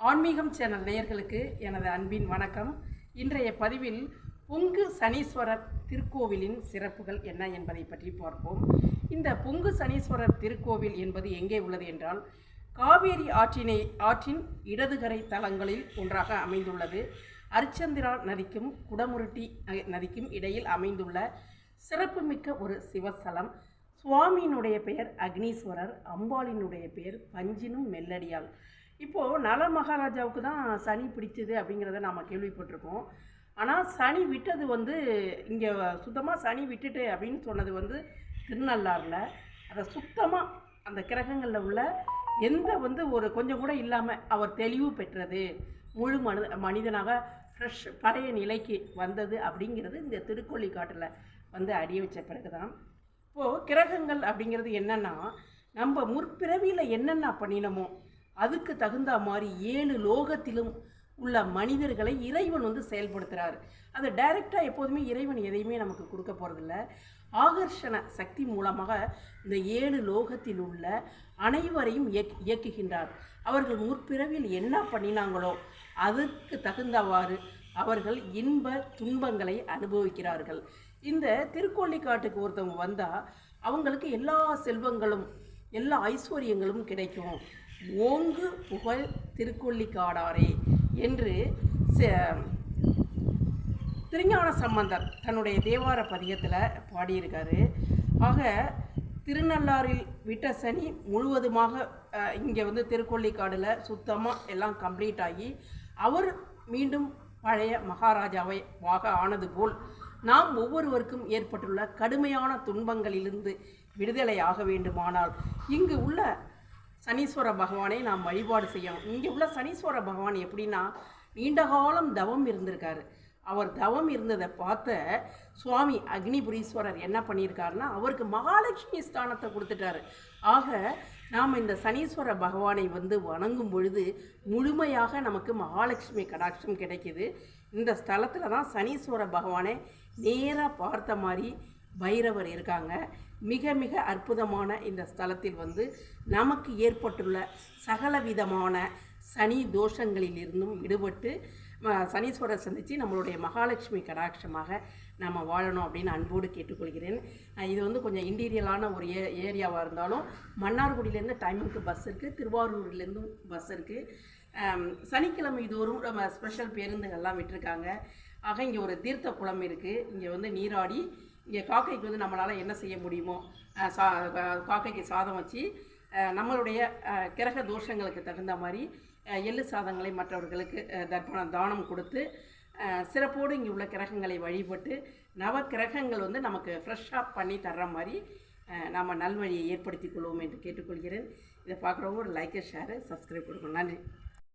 ஆன்மீகம் சேனல் நேயர்களுக்கு எனது அன்பின் வணக்கம். இன்றைய பதிவில் பொங்கு சனீஸ்வரர் திருக்கோவிலின் சிறப்புகள் என்ன என்பதை பற்றி பார்ப்போம். இந்த பொங்கு சனீஸ்வரர் திருக்கோவில் என்பது எங்கே உள்ளது என்றால் காவேரி ஆற்றினை ஆற்றின் இடதுகரை தலங்களில் ஒன்றாக அமைந்துள்ளது. அரிச்சந்திரா நதிக்கும் குடமுருட்டி நதிக்கும் இடையில் அமைந்துள்ள சிறப்புமிக்க ஒரு சிவஸ்தலம். சுவாமியினுடைய பெயர் அக்னீஸ்வரர் அம்பாளினுடைய பெயர் பஞ்சினும் மெல்லடியாள் இப்போது நல மகாராஜாவுக்கு தான் சனி பிடிச்சது அப்படிங்கிறத நாம் கேள்விப்பட்டிருக்கோம். ஆனால் சனி விட்டது வந்து இங்கே சுத்தமாக சனி விட்டுட்டு அப்படின்னு சொன்னது வந்து திருநள்ளாறில். அதை சுத்தமாக அந்த கிரகங்களில் உள்ள எந்த வந்து ஒரு கொஞ்சம் கூட இல்லாமல் அவர் தெளிவு பெற்றது முழு மனித மனிதனாக ஃப்ரெஷ் பழைய நிலைக்கு வந்தது அப்படிங்கிறது இந்த திருக்கொள்ளிக்காட்டில் வந்து அடி வச்ச பிறகு தான் இப்போது கிரகங்கள் அப்படிங்கிறது என்னென்னா நம்ம முற்பிறவியில் என்னென்ன பண்ணினோமோ அதுக்கு தகுந்த மாதிரி ஏழு லோகத்திலும் உள்ள மனிதர்களை இறைவன் வந்து செயல்படுத்துகிறார் அது டைரெக்டாக எப்போதுமே இறைவன் எதையுமே நமக்கு கொடுக்க போகிறதில்ல ஆகர்ஷண சக்தி மூலமாக இந்த ஏழு லோகத்தில் உள்ள அனைவரையும் இயக் இயக்குகின்றார். அவர்கள் முற்பிறவில் என்ன பண்ணினாங்களோ அதற்கு தகுந்தவாறு அவர்கள் இன்ப துன்பங்களை அனுபவிக்கிறார்கள். இந்த திருக்கொள்ளிக்காட்டுக்கு ஒருத்தவங்க வந்தால் அவங்களுக்கு எல்லா செல்வங்களும் எல்லா ஐஸ்வர்யங்களும் கிடைக்கும். ஓங்கு புகழ் திருக்கொள்ளிக்காடாரே என்று ச- திருஞான சம்பந்தர் தன்னுடைய தேவார பதிகத்தில் பாடியிருக்காரு. ஆக திருநள்ளாறில் விட்ட சனி முழுவதுமாக இங்கே வந்து திருக்கொள்ளிக்காடில் சுத்தமாக எல்லாம் கம்ப்ளீட் ஆகி அவர் மீண்டும் பழைய மகாராஜாவை வாக ஆனது போல் நாம் ஒவ்வொருவருக்கும் ஏற்பட்டுள்ள கடுமையான துன்பங்களிலிருந்து விடுதலை ஆக வேண்டுமானால் இங்கு உள்ள சனீஸ்வர பகவானை நாம் வழிபாடு செய்யணும். இங்கே உள்ள சனீஸ்வர பகவான் எப்படின்னா நீண்ட காலம் தவம் இருந்திருக்காரு. அவர் தவம் இருந்ததை பார்த்த சுவாமி அக்னிபுரீஸ்வரர் என்ன பண்ணியிருக்காருன்னா அவருக்கு மகாலட்சுமி ஸ்தானத்தை கொடுத்துட்டாரு. ஆக நாம் இந்த சனீஸ்வர பகவானை வந்து வணங்கும் பொழுது முழுமையாக நமக்கு மகாலட்சுமி கடாட்சம் கிடைக்கிது. இந்த ஸ்தலத்தில் தான் சனீஸ்வர பகவானை நேராக பார்த்த மாதிரி பைரவர் இருக்காங்க. மிக மிக அற்புதமான இந்த ஸ்தலத்தில் வந்து நமக்கு ஏற்பட்டுள்ள சகலவிதமான சனி தோஷங்களிலிருந்தும் விடுபட்டு சனீஸ்வரர் சந்தித்து நம்மளுடைய மகாலட்சுமி கடாட்சமாக நம்ம வாழணும் அப்படின்னு அன்போடு கேட்டுக்கொள்கிறேன். இது வந்து கொஞ்சம் இன்டீரியலான ஒரு ஏ ஏரியாவாக இருந்தாலும் மன்னார்குடியிலேருந்து டைமுக்கு பஸ் இருக்குது திருவாரூர்லேருந்தும் பஸ் இருக்குது சனிக்கிழமை தோறும் நம்ம ஸ்பெஷல் பேருந்துகள்லாம் விட்டுருக்காங்க. ஆக இங்கே ஒரு தீர்த்த குளம் இருக்குது இங்கே வந்து நீராடி இங்கே காக்கைக்கு வந்து நம்மளால் என்ன செய்ய முடியுமோ சா காக்கைக்கு சாதம் வச்சு நம்மளுடைய கிரக தோஷங்களுக்கு தகுந்த மாதிரி எள்ளு சாதங்களை மற்றவர்களுக்கு தர்ப்பணம் தானம் கொடுத்து சிறப்போடு இங்கே உள்ள கிரகங்களை வழிபட்டு நவ கிரகங்கள் வந்து நமக்கு ஃப்ரெஷ்ஷாக பண்ணி தர்ற மாதிரி நாம் நல்வழியை ஏற்படுத்திக் கொள்வோம் என்று கேட்டுக்கொள்கிறேன். இதை பார்க்குறவங்க ஒரு லைக்கை ஷேரு சப்ஸ்கிரைப் கொடுக்கணும் நன்றி.